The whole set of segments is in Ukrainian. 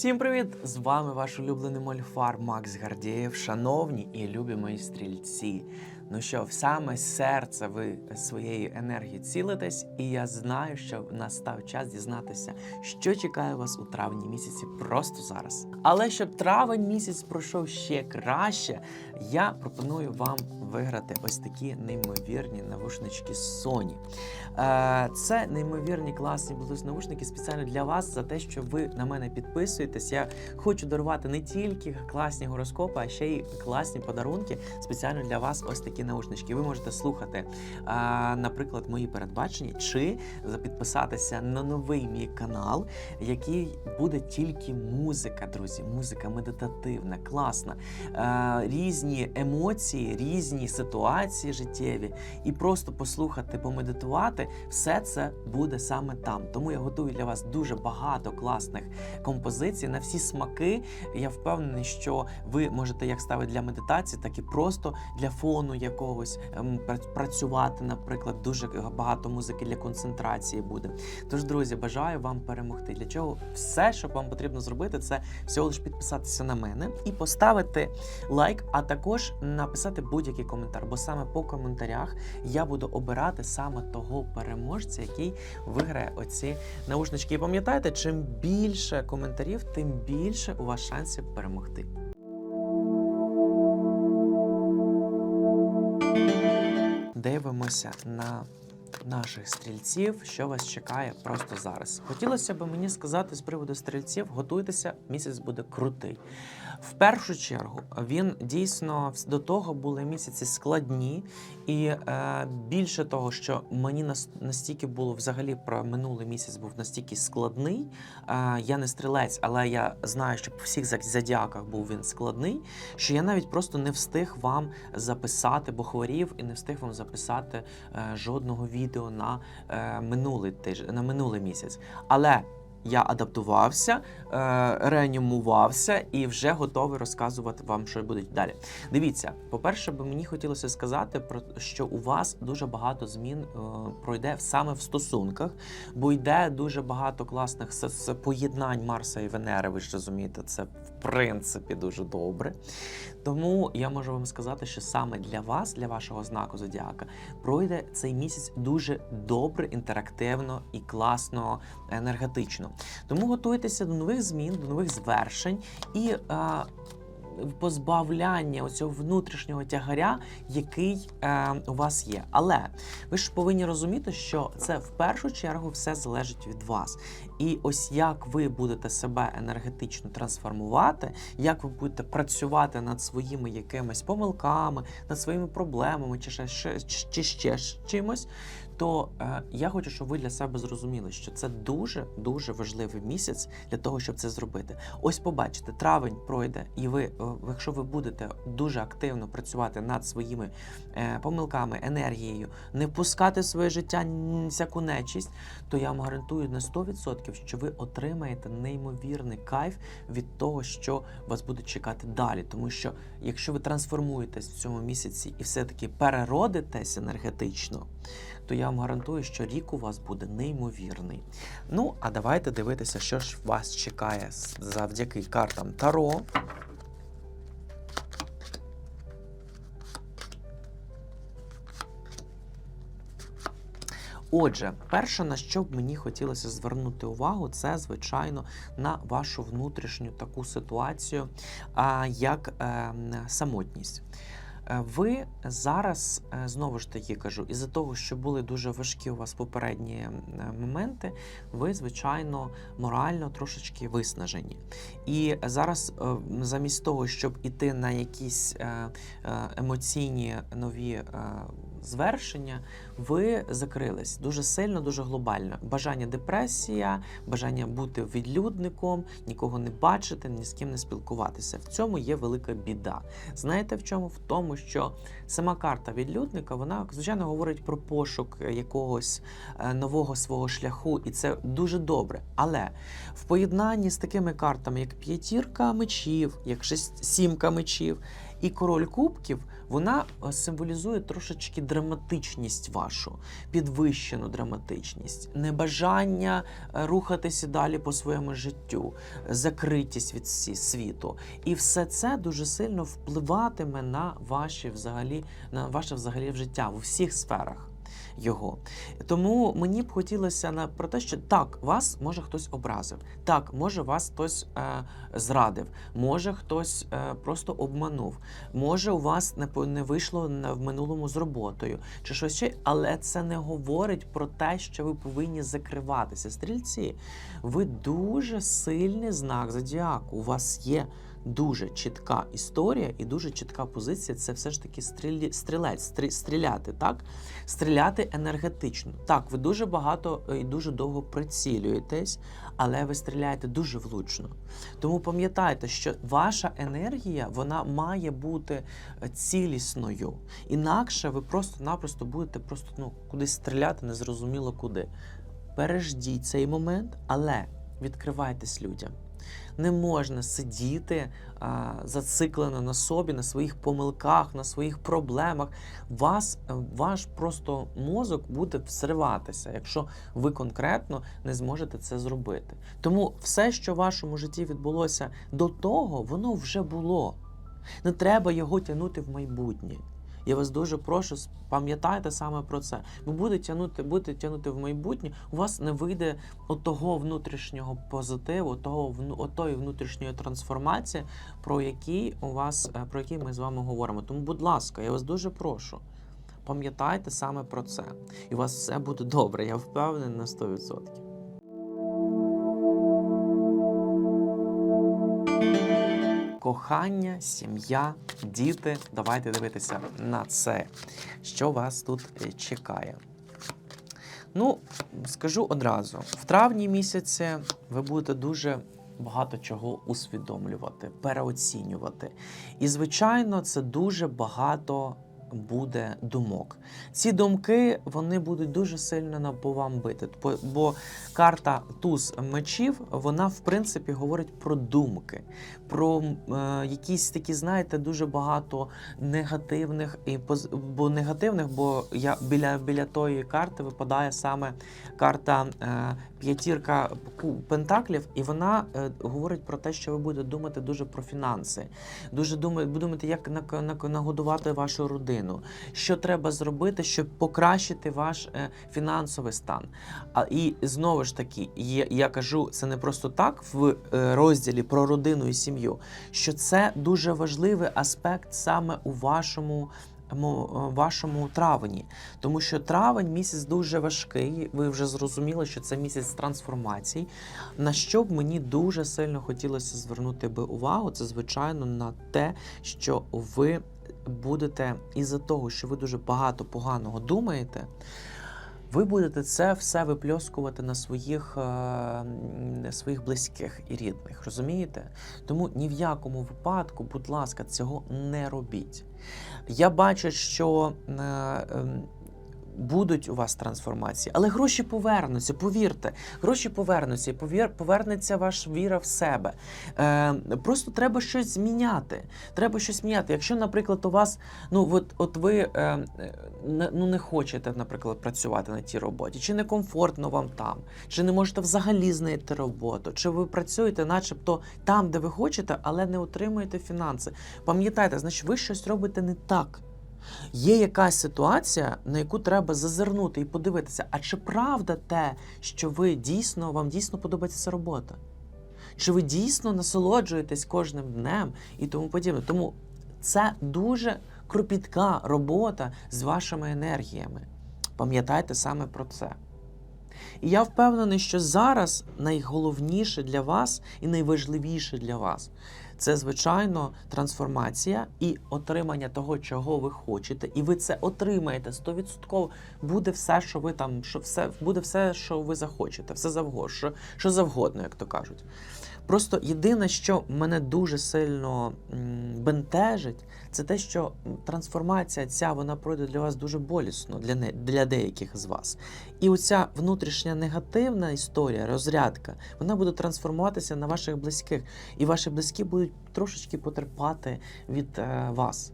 Всім привіт! З вами ваш улюблений мольфар Макс Гардієв. Шановні і любі мої стрільці. Ну що, в саме серце ви своєї енергії цілитесь, і я знаю, що настав час дізнатися, що чекає вас у травні місяці просто зараз. Але щоб травень місяць пройшов ще краще, я пропоную вам виграти ось такі неймовірні навушнички Sony. Е, Це неймовірні класні Bluetooth навушники спеціально для вас за те, що ви на мене підписуєтесь. Я хочу дарувати не тільки класні гороскопи, а ще й класні подарунки спеціально для вас. Ось такі наушнички. Ви можете слухати, е, наприклад, мої передбачення, чи підписатися на новий мій канал, який буде тільки музика, друзі. Музика медитативна, класна, е, різні емоції, різні ситуації життєві, і просто послухати, помедитувати, все це буде саме там. Тому я готую для вас дуже багато класних композицій на всі смаки. Я впевнений, що ви можете як ставити для медитації, так і просто для фону якогось ем, працювати. Наприклад, дуже багато музики для концентрації буде. Тож, друзі, бажаю вам перемогти. Для чого все, що вам потрібно зробити, це всього лиш підписатися на мене і поставити лайк, а також написати будь-який коментар. Бо саме по коментарях я буду обирати саме того переможця, який виграє оці наушнички. І пам'ятайте, чим більше коментарів, тим більше у вас шансів перемогти. Дивимося на наших стрільців, що вас чекає просто зараз. Хотілося б мені сказати з приводу стрільців, готуйтеся, місяць буде крутий. В першу чергу він дійсно до того були місяці складні, і е, більше того, що мені настільки було взагалі про минулий місяць був настільки складний. Е, я не стрілець, але я знаю, що по всіх зодіаках був він складний, що я навіть просто не встиг вам записати, бо хворів і не встиг вам записати е, жодного відео на е, минулий тиждень, на минулий місяць. Але я адаптувався, е, реанімувався і вже готовий розказувати вам, що буде далі. Дивіться, по-перше, би мені хотілося сказати про що у вас дуже багато змін е, пройде саме в стосунках, бо йде дуже багато класних с- поєднань Марса і Венери. Ви ж розумієте, це принципі дуже добре. Тому я можу вам сказати, що саме для вас, для вашого знаку зодіака, пройде цей місяць дуже добре, інтерактивно і класно енергетично. Тому готуйтеся до нових змін, до нових звершень і. А, Позбавляння оцього внутрішнього тягаря, який е, у вас є. Але ви ж повинні розуміти, що це в першу чергу все залежить від вас. І ось як ви будете себе енергетично трансформувати, як ви будете працювати над своїми якимись помилками, над своїми проблемами, чи ще, ще, чи ще чимось, то е, я хочу, щоб ви для себе зрозуміли, що це дуже дуже важливий місяць для того, щоб це зробити. Ось побачите, травень пройде, і ви, е, якщо ви будете дуже активно працювати над своїми е, помилками, енергією, не впускати в своє життя всяку нечість, то я вам гарантую на 100%, що ви отримаєте неймовірний кайф від того, що вас буде чекати далі. Тому що якщо ви трансформуєтесь в цьому місяці і все-таки переродитесь енергетично, то я вам гарантую, що рік у вас буде неймовірний. Ну, а давайте дивитися, що ж вас чекає завдяки картам Таро. Отже, перше, на що б мені хотілося звернути увагу, це звичайно на вашу внутрішню таку ситуацію, а, як е, самотність. Е, Ви зараз е, знову ж таки кажу, із-за того, що були дуже важкі у вас попередні е, моменти, ви звичайно морально трошечки виснажені. І зараз, замість того, щоб іти на якісь емоційні нові звершення, ви закрились дуже сильно, дуже глобально. Бажання депресія, бажання бути відлюдником, нікого не бачити, ні з ким не спілкуватися. В цьому є велика біда. Знаєте в чому? В тому, що сама карта відлюдника, вона звичайно говорить про пошук якогось е, нового свого шляху, і це дуже добре. Але в поєднанні з такими картами, як п'ятірка мечів, як шесть, сімка мечів І король кубків вона е, символізує трошечки драматичність вашу, підвищену драматичність, небажання е, рухатися далі по своєму життю, закритість від світу. І все це дуже сильно впливатиме на ваші взагалі, на ваше взагалі життя в усіх сферах. Його тому мені б хотілося на про те, що так, вас може хтось образив, так, може вас хтось е, зрадив, може хтось е, просто обманув, може у вас не, не вийшло в минулому з роботою чи щось ще, але це не говорить про те, що ви повинні закриватися. Стрільці, ви дуже сильний знак зодіаку. У вас є дуже чітка історія і дуже чітка позиція. Це все ж таки стрілі, стрілець, стрі- стріляти, так? Стріляти енергетично. Так, ви дуже багато е, і дуже довго прицілюєтесь, але ви стріляєте дуже влучно. Тому пам'ятайте, що ваша енергія вона має бути е, цілісною. Інакше ви просто-напросто будете просто ну, кудись стріляти, незрозуміло куди. Переждіть цей момент, але відкривайтесь людям. Не можна сидіти а, зациклено на собі, на своїх помилках, на своїх проблемах. Вас, е, ваш просто мозок буде взриватися, якщо ви конкретно не зможете це зробити. Тому все, що в вашому житті відбулося до того, воно вже було. Не треба його тягнути в майбутнє. Я вас дуже прошу, пам'ятайте саме про це. Ви будете тягнути, будете тягнути в майбутнє, у вас не вийде отого внутрішнього позитиву, того отої внутрішньої трансформації, про який у вас е, про який ми з вами говоримо. Тому, будь ласка, я вас дуже прошу. Пам'ятайте саме про це, і у вас все буде добре. Я впевнений на 100%. Кохання, сім'я, діти. Давайте дивитися на це. Що вас тут е, чекає? Ну, скажу одразу: в травні місяці ви будете дуже багато чого усвідомлювати, переоцінювати. І, звичайно, це дуже багато буде думок. Ці думки вони будуть дуже сильно по вам бити. Бо- карта туз мечів, вона в принципі говорить про думки, про е, якісь такі, знаєте, дуже багато негативних і поз- бо негативних, бо я біля, біля тої карти випадає саме карта е, п'ятірка пентаклів, і вона е, говорить про те, що ви будете думати дуже про фінанси, дуже думати, як нагодувати вашу родину, що треба зробити, щоб покращити ваш е, фінансовий стан. А і знову ж таки, є, я кажу це не просто так в е, розділі про родину і сім'ю, що це дуже важливий аспект саме у вашому. Вашому травні, тому що травень місяць дуже важкий. Ви вже зрозуміли, що це місяць трансформацій. На що б мені дуже сильно хотілося звернути би увагу, це звичайно на те, що ви будете із-за того, що ви дуже багато поганого думаєте. Ви будете це все випльоскувати на своїх, е, своїх близьких і рідних, розумієте? Тому ні в якому випадку, будь ласка, цього не робіть. Я бачу, що е, ем, будуть у вас трансформації, але гроші повернуться, повірте, гроші повернуться, і повір, повернеться ваша віра в себе. Е, просто треба щось зміняти. Треба щось міняти. Якщо, наприклад, у вас, ну от, от ви е, е, ну, не хочете, наприклад, працювати на тій роботі, чи не комфортно вам там, чи не можете взагалі знайти роботу, чи ви працюєте, начебто там, де ви хочете, але не отримуєте фінанси. Пам'ятайте, значить, ви щось робите не так. Є якась ситуація, на яку треба зазирнути і подивитися, а чи правда те, що ви дійсно вам дійсно подобається робота? Чи ви дійсно насолоджуєтесь кожним днем і тому подібне? Тому це дуже кропітка робота з вашими енергіями. Пам'ятайте саме про це. І я впевнений, що зараз найголовніше для вас і найважливіше для вас це, звичайно, трансформація і отримання того, чого ви хочете. І ви це отримаєте 100%. Буде все, що ви там, що все буде все, що ви захочете, все завгодно, що, завгодно, як то кажуть. Просто єдине, що мене дуже сильно бентежить, це те, що трансформація ця вона пройде для вас дуже болісно, для, не, для деяких з вас. І оця внутрішня негативна історія, розрядка, вона буде трансформуватися на ваших близьких, і ваші близькі будуть трошечки потерпати від е, вас.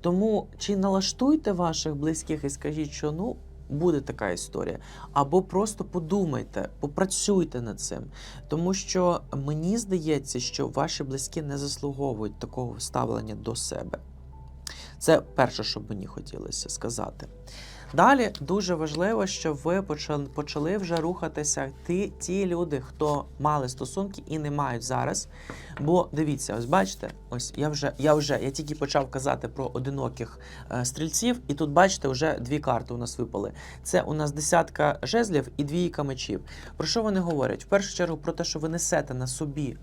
Тому чи налаштуйте ваших близьких і скажіть, що ну. Буде така історія, або просто подумайте, попрацюйте над цим. Тому що мені здається, що ваші близькі не заслуговують такого ставлення до себе. Це перше, що мені хотілося сказати. Далі дуже важливо, щоб ви почали, вже рухатися ті, ті люди, хто мали стосунки і не мають зараз. Бо дивіться, ось бачите, ось я вже я вже я тільки почав казати про одиноких е, стрільців, і тут бачите, вже дві карти у нас випали. Це у нас десятка жезлів і двійка мечів. Про що вони говорять? В першу чергу про те, що ви несете на собі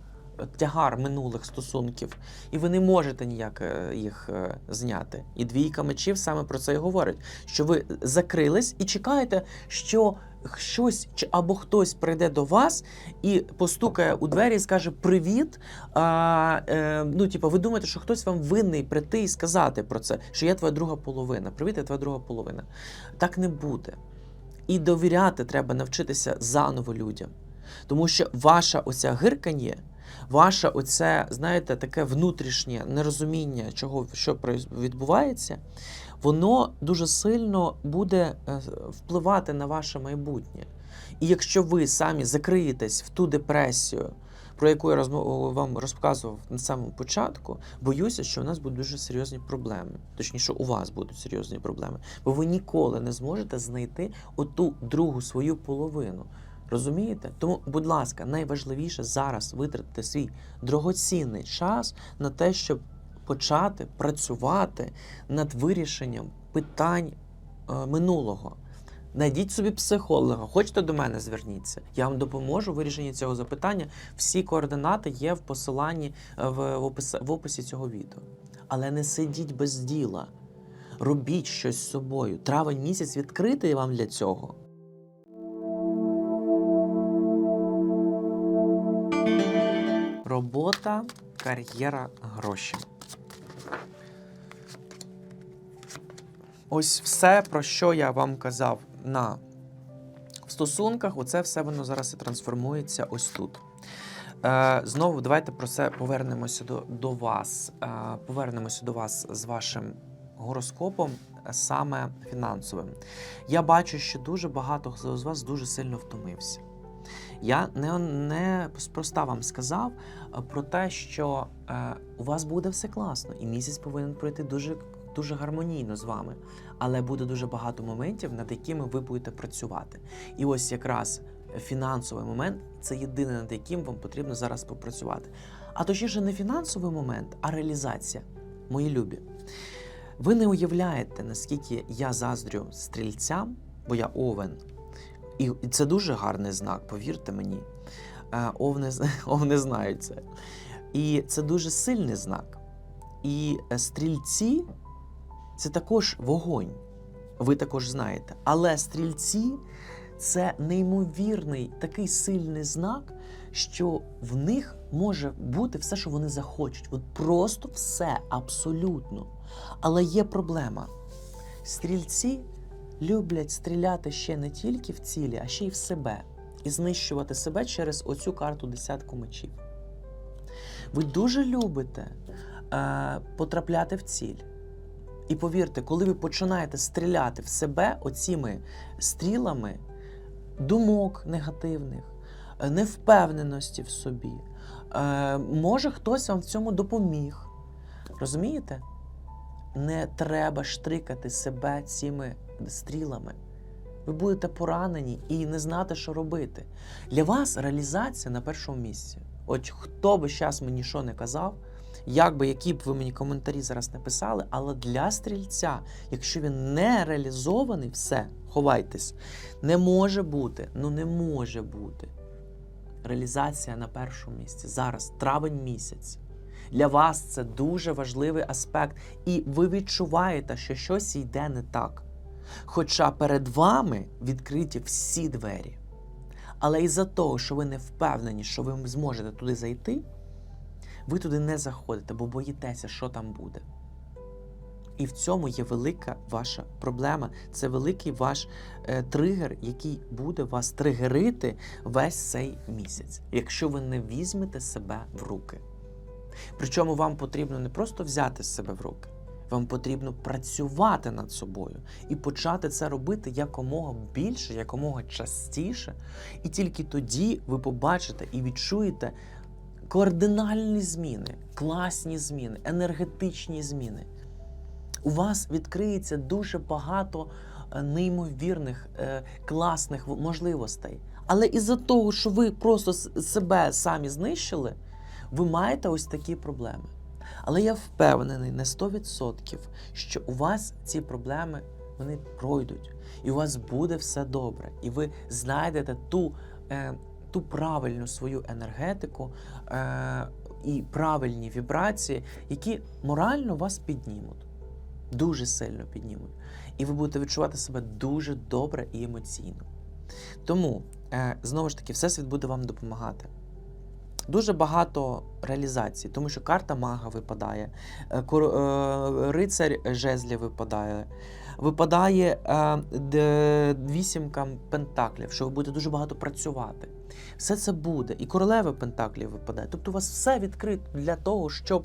тягар минулих стосунків, і ви не можете ніяк е, їх е, зняти. І двійка мечів саме про це і говорить, що ви закрились і чекаєте, що щось або хтось прийде до вас і постукає у двері і скаже Привіт. А, е, ну, типу, ви думаєте, що хтось вам винний прийти і сказати про це, що я твоя друга половина. Привіт, я твоя друга половина. Так не буде. І довіряти треба навчитися заново людям. Тому що ваша оця гиркання, ваше оце, знаєте, таке внутрішнє нерозуміння, чого що відбувається, воно дуже сильно буде е, впливати на ваше майбутнє. І якщо ви самі закриєтесь в ту депресію, про яку я вам розказував на самому початку, боюся, що у нас будуть дуже серйозні проблеми. Точніше, у вас будуть серйозні проблеми, бо ви ніколи не зможете знайти оту другу свою половину. Розумієте? Тому, будь ласка, найважливіше зараз витратити свій дорогоцінний час на те, щоб почати працювати над вирішенням питань е, минулого. Знайдіть собі психолога, хочете до мене зверніться. Я вам допоможу в вирішенні цього запитання. Всі координати є в посиланні е, в, в, опис, в описі цього відео. Але не сидіть без діла. Робіть щось з собою. Травень місяць відкритий вам для цього. Робота, кар'єра, гроші. Ось все, про що я вам казав на стосунках, оце все воно зараз і трансформується ось тут. Е, знову давайте про це повернемося до, до вас. Е, повернемося до вас з вашим гороскопом, саме фінансовим. Я бачу, що дуже багато з вас дуже сильно втомився. Я не, не спроста вам сказав е, про те, що е, у вас буде все класно, і місяць повинен пройти дуже, дуже гармонійно з вами. Але буде дуже багато моментів, над якими ви будете працювати. І ось якраз фінансовий момент це єдине, над яким вам потрібно зараз попрацювати. А точніше, не фінансовий момент, а реалізація. Мої любі. Ви не уявляєте, наскільки я заздрю стрільцям, бо я овен. І це дуже гарний знак, повірте мені. Овни, овни знають це. І це дуже сильний знак. І е, стрільці це також вогонь. Ви також знаєте. Але стрільці це неймовірний такий сильний знак, що в них може бути все, що вони захочуть. От просто все, абсолютно. Але є проблема. Стрільці люблять стріляти ще не тільки в цілі, а ще й в себе. І знищувати себе через оцю карту десятку мечів. Ви дуже любите е, потрапляти в ціль. І повірте, коли ви починаєте стріляти в себе оціми стрілами думок негативних, е, невпевненості в собі, е, може хтось вам в цьому допоміг. Розумієте? Не треба штрикати себе цими стрілами. Ви будете поранені і не знати, що робити. Для вас реалізація на першому місці. От хто би зараз мені що не казав, як би, які б ви мені коментарі зараз не писали, але для стрільця, якщо він не реалізований, все, ховайтесь. Не може бути, ну не може бути. Реалізація на першому місці. Зараз травень місяць. Для вас це дуже важливий аспект, і ви відчуваєте, що щось йде не так. Хоча перед вами відкриті всі двері. Але із-за того, що ви не впевнені, що ви зможете туди зайти, ви туди не заходите, бо боїтеся, що там буде. І в цьому є велика ваша проблема. Це великий ваш е, тригер, який буде вас тригерити весь цей місяць, якщо ви не візьмете себе в руки. Причому вам потрібно не просто взяти себе в руки, вам потрібно працювати над собою і почати це робити якомога більше, якомога частіше. І тільки тоді ви побачите і відчуєте кардинальні зміни, класні зміни, енергетичні зміни. У вас відкриється дуже багато е, неймовірних, е, класних можливостей. Але із-за того, що ви просто себе самі знищили, ви маєте ось такі проблеми. Але я впевнений на 100%, що у вас ці проблеми вони пройдуть, і у вас буде все добре, і ви знайдете ту, е, ту правильну свою енергетику е, і правильні вібрації, які морально вас піднімуть, дуже сильно піднімуть. І ви будете відчувати себе дуже добре і емоційно. Тому, е, знову ж таки, Всесвіт буде вам допомагати. Дуже багато реалізацій, тому що карта мага випадає, е, е, рицарь жезлів випадає, випадає е, вісімка пентаклів, що ви будете дуже багато працювати. Все це буде. І королева пентаклів випадає. Тобто у вас все відкрито для того, щоб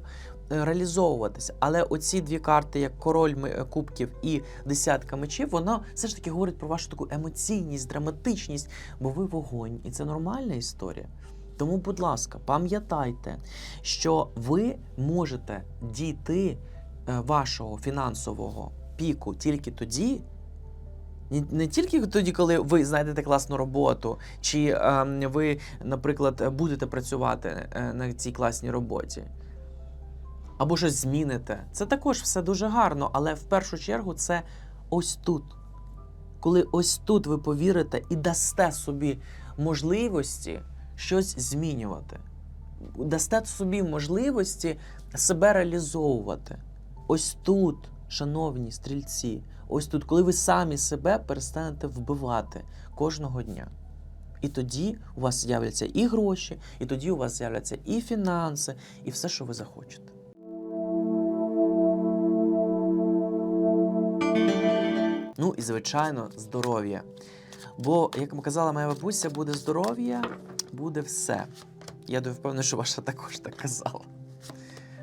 реалізовуватися. Але оці дві карти, як король кубків і десятка мечів, воно все ж таки говорить про вашу таку емоційність, драматичність, бо ви вогонь, і це нормальна історія. Тому, будь ласка, пам'ятайте, що ви можете дійти е, вашого фінансового піку тільки тоді. Не, тільки тоді, коли ви знайдете класну роботу, чи ем, ви, наприклад, будете працювати е, на цій класній роботі, або щось зміните. Це також все дуже гарно, але в першу чергу це ось тут. Коли ось тут ви повірите і дасте собі можливості щось змінювати, дасте собі можливості себе реалізовувати. Ось тут, шановні стрільці, ось тут, коли ви самі себе перестанете вбивати кожного дня. І тоді у вас з'являться і гроші, і тоді у вас з'являться і фінанси, і все, що ви захочете. Ну і звичайно, здоров'я. Бо, як казала моя бабуся, буде здоров'я, буде все. Я думаю, впевнений, що ваша також так казала.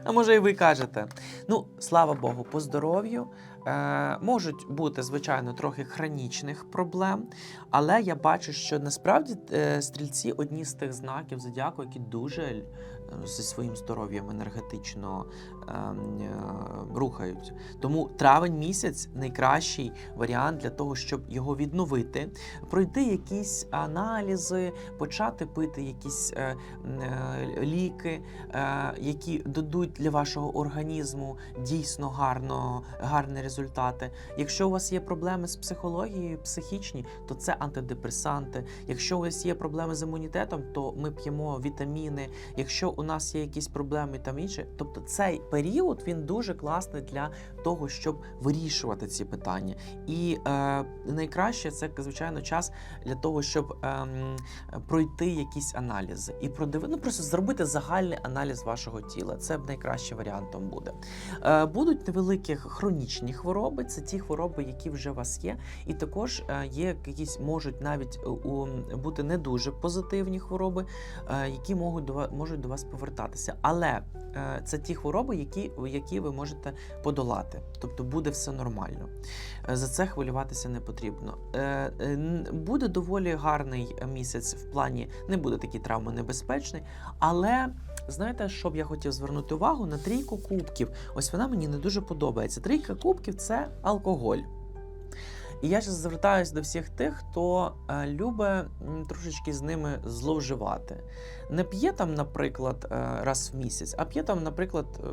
А може, і ви кажете. Ну, слава Богу, по здоров'ю. Е, можуть бути, звичайно, трохи хронічних проблем, але я бачу, що насправді е, стрільці одні з тих знаків зодіаку, які дуже е, зі своїм здоров'ям енергетично рухають. Тому травень місяць найкращий варіант для того, щоб його відновити, пройти якісь аналізи, почати пити якісь е, е, ліки, е, які дадуть для вашого організму дійсно гарно, гарні результати. Якщо у вас є проблеми з психологією, психічні, то це антидепресанти. Якщо у вас є проблеми з імунітетом, то ми п'ємо вітаміни. Якщо у нас є якісь проблеми там інше, тобто цей період він дуже класний для того, щоб вирішувати ці питання. І е, найкраще це звичайно час для того, щоб ем, пройти якісь аналізи і продиви... ну, просто зробити загальний аналіз вашого тіла. Це найкращим варіантом буде. Е, будуть невеликі хронічні хвороби, це ті хвороби, які вже у вас є, і також е, є якісь можуть навіть е, у, бути не дуже позитивні хвороби, е, які можуть до вас можуть до вас повертатися. Але е, це ті хвороби, які, які ви можете подолати. Тобто буде все нормально. Е, За це хвилюватися не потрібно. Е, е, Буде доволі гарний місяць в плані, не буде такі травми небезпечний, але. Знаєте, що б я хотів звернути увагу на трійку кубків. Ось вона мені не дуже подобається. Трійка кубків це алкоголь. І я зараз звертаюся до всіх тих, хто е, любить трошечки з ними зловживати. Не п'є там, наприклад, е, раз в місяць, а п'є там, наприклад, е,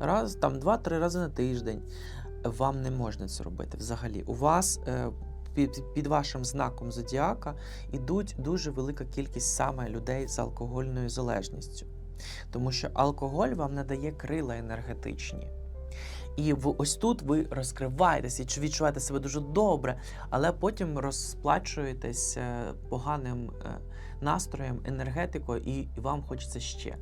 раз там два-три рази на тиждень. Вам не можна це робити взагалі. У вас під, під вашим знаком зодіака ідуть дуже велика кількість саме людей з алкогольною залежністю. Тому що алкоголь вам надає крила енергетичні. І в, ось тут ви розкриваєтесь і відчуваєте себе дуже добре, але потім розплачуєтесь е, поганим е, настроєм, енергетикою, і, вам хочеться ще.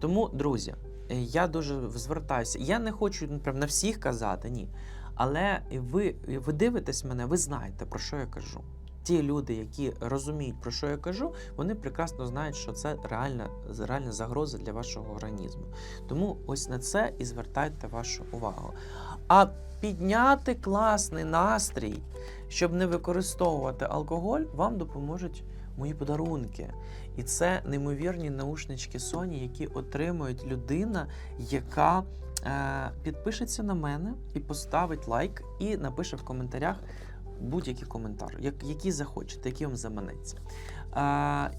Тому, друзі, е, я дуже звертаюся. Я не хочу ну, прям на всіх казати, ні. Але ви, ви дивитесь мене, ви знаєте, про що я кажу. Ті люди, які розуміють, про що я кажу, вони прекрасно знають, що це реальна, реальна загроза для вашого організму. Тому ось на це і звертайте вашу увагу. А підняти класний настрій, щоб не використовувати алкоголь, вам допоможуть мої подарунки. І це неймовірні наушнички Sony, які отримують людина, яка е, підпишеться на мене і поставить лайк, і напише в коментарях коментар, як, який захочете, який вам заманеться.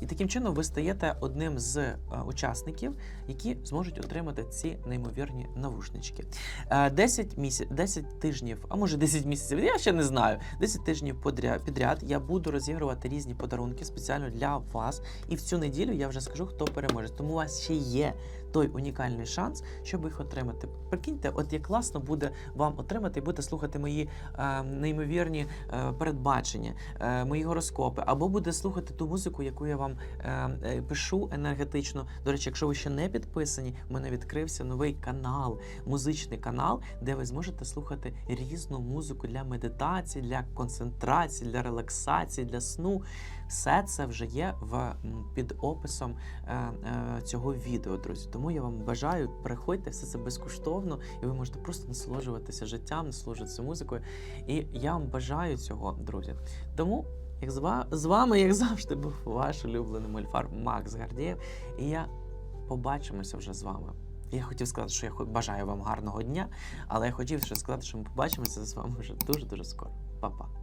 І таким чином ви стаєте одним з е, учасників, які зможуть отримати ці неймовірні навушнички. Е, 10 місяць, 10 тижнів, а може 10 місяців, я ще не знаю. 10 тижнів підряд я буду розігрувати різні подарунки спеціально для вас. І в цю неділю я вже скажу, хто переможе. Тому у вас ще є той унікальний шанс, щоб їх отримати. Прикиньте, от як класно буде вам отримати і будете слухати мої е, неймовірні е, передбачення, е, мої гороскопи, або буде слухати ту музику, яку я вам е, е, пишу енергетично. До речі, якщо ви ще не підписані, в мене відкрився новий канал, музичний канал, де ви зможете слухати різну музику для медитації, для концентрації, для релаксації, для сну. Все це вже є в під описом е, е, цього відео, друзі. Тому я вам бажаю, переходьте, все це безкоштовно, і ви можете просто насолоджуватися життям, насолоджуватися музикою. І я вам бажаю цього, друзі. Тому. Як з, ва- з вами, як завжди, був ваш улюблений мольфар Макс Гардієв. І я побачимося вже з вами. Я хотів сказати, що я бажаю вам гарного дня, але я хотів ще сказати, що ми побачимося з вами вже дуже-дуже скоро. Па-па.